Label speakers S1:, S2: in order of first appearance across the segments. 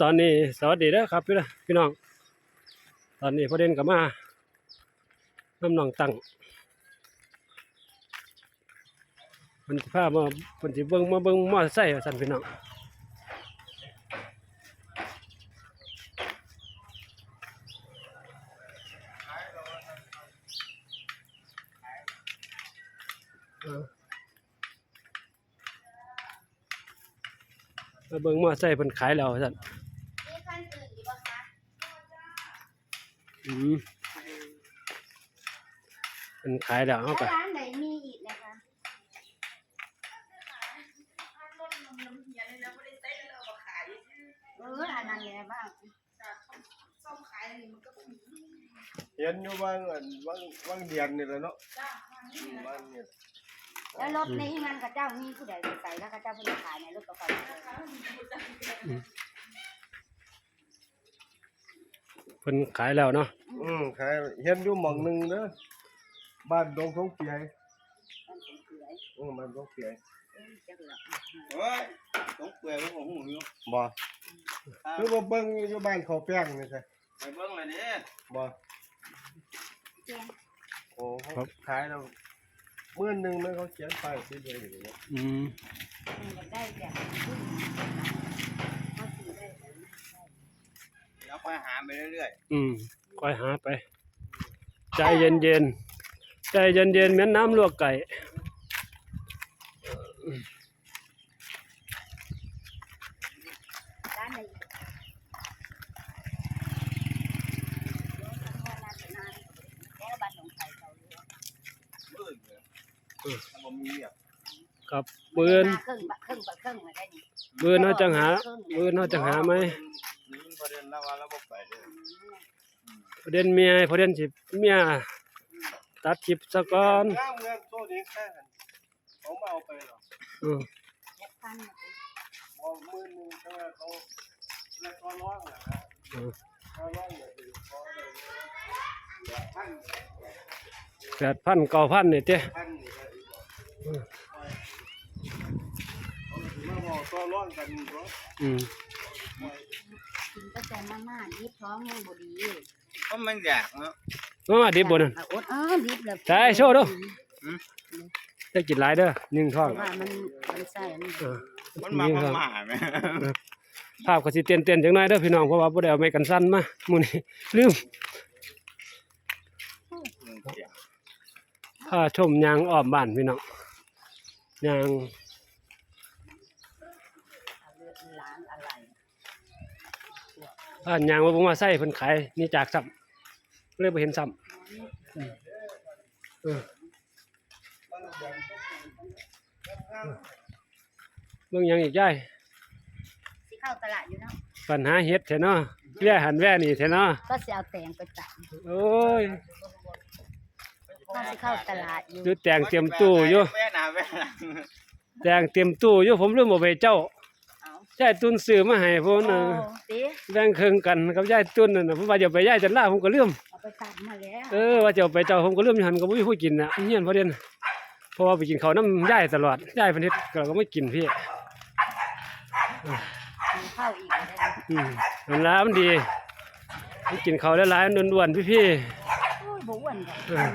S1: ตอนนี้สวัสดีเด้อครับพี่น้องพี่น้อง ตอนนี้พอเด่นกับมาน้ำหนองตังมันพามาเพิ่นสิเบิ่งมาเบิ่งมอเตอร์ไซค์ว่าซั่นพี่น้องเออมาเบิ่งมอเตอร์ไซค์เพิ่นขายแล้วว่าซั่น
S2: มีคันอื่นอีกบ่คะ
S1: อืมมันขายแล้ว
S2: แล้
S1: เอา
S2: ว
S1: ไป
S2: ร้านไหนมีอีกนะคะเอออันนั้นแหละบ้าง
S3: เห็นอยู่บางอันบางบางเดือนนี่แหละเนาะอืมบางเนี่ย
S2: แล้วรถในงานข้าเจ้ามีผู้ใดไปใส่แล้วข้าเจ้าเพิ่นจะขายในรถกระเป๋า
S1: เพิ่นขายแล้วเนาะ
S3: อืมขายเห็นอยู่หม่องหนึงเด้อบ้านดงสงเปีย
S2: มันสงเกลือย
S3: อืมบ้านดงเปีย
S2: เอ้ยจักเหลือ
S4: เฮ้ยต้องเปลือยพวกผมหูอยู่
S3: บ่คือบ่เบิ่งอยู่บ้านเขาแป้งนี่ใช่
S4: ไปเบิ่งเลยดิ
S3: บ่
S2: แจ้ง
S3: โอ้เขาขายแล้วมื้อหนึงมันเขาเขียนป้ายสีแดงอยู่เนาะ
S1: อืม
S2: มันอยากได้แบบเขาสีได้แบบนั้น
S4: แล้วค่อยหา ไปเรื่อย
S1: อืมค่อยหาไป ใจเย็นเย็นๆใจเย็นเย็นๆเหมือนน้ำลวกไก่
S2: ร้านไหนอีกแล้วบ้านหนองไผ่เขาเรียก
S4: ๆมืดเลยถ้าบ่มีอะ
S1: ครับมือน
S2: ครึ่งบะครึ่งบะครึ่งมาได้นี่
S1: มือนเฮาจังหามือนเฮาจังหาไหม
S4: นี่ประเด็นแล้วว่าเราบ่ไปเด้อ
S1: ประเด็นเมียประเด็นสิเมียตัดคลิปซะก่อน
S3: ข้างเมืองโซนี้แค่นั้นเขามาเอาไปหรอก
S1: อืม
S2: เจ็ดพันน่ะสิ
S3: บ่มื้อหนึงแต่ว่าเขาแล้วก็ร้องน่ะนะ
S1: อืม
S3: เขาร้องเนี่ยสิขอได้เลยพัน
S1: แปดพันเก้าพันนี่เจ้
S3: พันนี่ก็อีกบ่เขาสิมาบอกต่อร้องกันเนาะ
S1: อืม
S2: กินก็แต่มาม่าดิบท้องยังบ่ดี
S4: เพราะมันอยากเนาะ
S1: มามาดิบบ่นั่น
S2: อะอดเออดิบแล้ว
S1: ใช่โชว์ดู ได้กินหลายเด้อหนึ่งท้อง
S2: ว่ามันมันใส่อันนี้
S1: เออ
S4: มันมา
S1: ห
S4: พ
S1: นึ่งท้อง
S4: ม่าแม่
S1: ภาพก็สิเต้นๆจังหน่อยเด้อพี่น้องเพราะว่าบ่ได้เอาไม้กันสั้นมามื้อนี้ ลืมพาชมยางอ้อมบ้านพี่น้องยาง
S2: เอาเลือดล้างอะไร
S1: บ้านยางว่าบ่มาใส่เพิ่นขายนี่จากซ้ำเลยบ่เห็นซ้ำอืมเออเบิ่งหยังอีกยาย
S2: สิเข้าตลาดอยู่เนาะ
S1: ปัญหาเฮ็ดแท้เนาะแว่หันแว่นี่แท้เนาะ
S2: ก็สิเอาแตงไปตัด
S1: โอ้ย
S2: ก็สิเข้าตลาดอยู่
S1: อยู่แต่งเตรียมตู้อยู่
S4: แว่หน้าแว่หลัง
S1: แต่งเตรียมตู้อยู่ผมลืมเอาไปเจ้า
S2: เอา
S1: ยายตุนซื้อมาให้พุ่น
S2: โอ้
S1: น่ะ
S2: ติ
S1: แบ่งครึ่งกันกับยายตุนนั่นน่ะผมว่าจะเอาไปยายจันลาผมก็ลืม
S2: เอาไปตัดมาแล้ว
S1: เออว่าจะเอาไปเจ้าผมก็ลืมอยู่หั่นก็บ่มีผู้กินน่ะเฮียนพอเด่นเพราะว่าไปกินข้าวน้ำยายตลอดยายเพิ่นเฮ็ดก็ก็ไม่กินพี่
S2: มีเข้าอีกเลยนะ
S1: อืมนั่นล่ะมันดีมันกินข้าวหลายๆมันอ้วนๆพี่
S2: โอ้ยบ่อ้วนดอก
S1: ๆเออ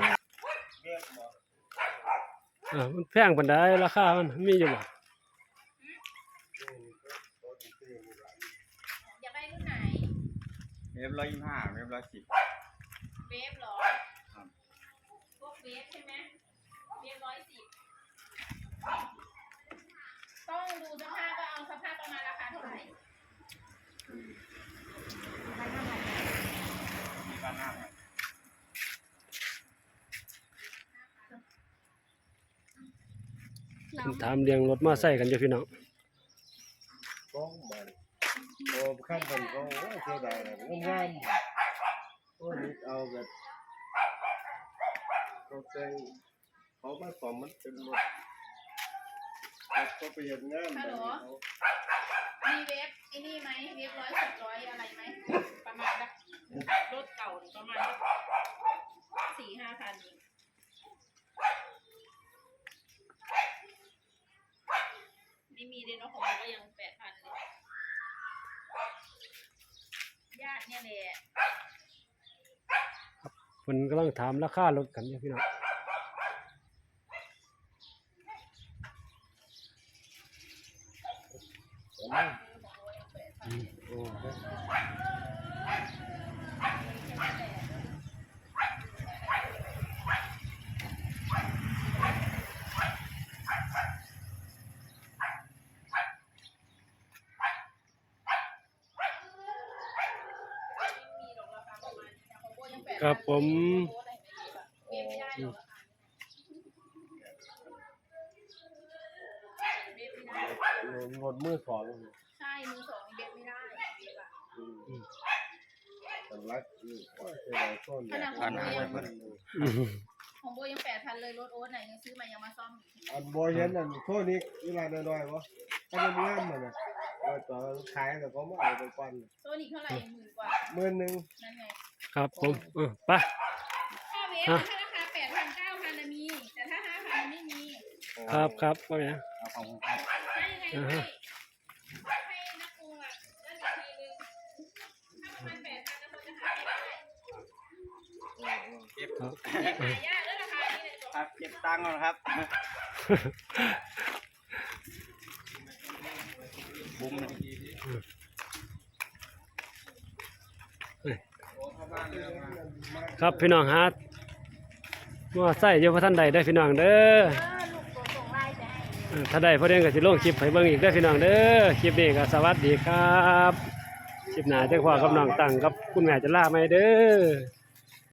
S1: เออมันแพงปานใดราคามันมีอยู่บ่
S5: อยากได้รุ่นไหน
S4: เรียบร้อยยี่สิบห้าเรียบร้อยสิบ
S5: เวฟเหรอพวกเวฟใช่ไหมเวฟร้อยสิบต้องดูสภาพว่าเอาสภาพประมาณราคาเท่าไหร่
S4: มีการหน้าไหม
S1: ผมถามเรื่องรถมอไซค์กันอยู่พี่น้อง
S3: สองใบ โอ้ขั้นบนก็โอ้เสียดายเลยงามๆโอ้นี่เอาแบบเขาแต่งเขามาสอมมันเป็นรถรถก็ไปเห็นงานแบบนี้เขา
S5: มีเวฟไอ้นี่ไหมเวฟร้อยสิบร้อยอะไรไหมประมาณแบบรถเก่าประมาณสี่ห้าพันไม่มีเลยเนาะของเราก็ยังแปดพันเลย ญาติเนี่ยแหละ
S1: เพิ่นกำลังถามราคารถกันอยู่พี่น้อง
S3: โอ้ย
S5: มีหรอกราคาประมาณนี้นะของโบยังแปด
S1: ครับผม
S5: เว็บไม่ได้หมด
S3: มือสอง
S5: ใช่มือสองเว็บไม่ได้เว็บอะ
S3: สำลักนี่โอ้ยเสียดายต้น
S5: ขนาดข
S4: อั
S5: อนง
S4: ไหน
S5: โบยังของโบยังแปดพันเลยรถโอ๊ตไหนยังซื้อมายังมาซ่อมอั
S3: นบยเห็นอันโทษนี้เวลาน้อยๆวะถ้ามันงามมันนะว่าตอขายแต่ก็ไม่เอาไปปั้น
S5: โซนิกเท่าไหร่หมื่นกว่า
S3: หมื่นหนึ่ง
S5: นั่นไง
S1: ครับผมเออไป
S5: ค่าเวฟ
S1: ฮะ
S5: ถ้าราคาแปดพันเก้าพันมี แต่ถ้าห้าพันไม่มี
S1: ครับครับว่าไง
S4: เอาของผมครับ
S5: ได้ยังไง
S1: อ่า
S5: ให้
S1: ฮะ
S5: ให้นักปรุงอะนั่นอีกทีนึงถ้าประมาณแปดพันนะคนจะขายไม่ได้
S4: เก็บ
S1: ครับ
S5: ขายยากแล้วราคานี้เลยบอก
S4: ครับเก็บตังค์ก่อนครับบุ้มเลยโอ้เข้าบ้านเลยมา
S1: ครับพี่น้องฮะว่าใส่เยอะพระท่านใดได้พี่น้องเด้อ
S2: เออลูกตัวส่งไลน์ไปให้
S1: เออถ้าได้พอเด้งกับสิลงคลิปให้เบิ่งอีกได้พี่น้องเด้อคลิปนี้ก็สวัสดีครับคลิปหน้าจะขวากับน้องตั้งกับคุณแม่จะลาไหมเด้อ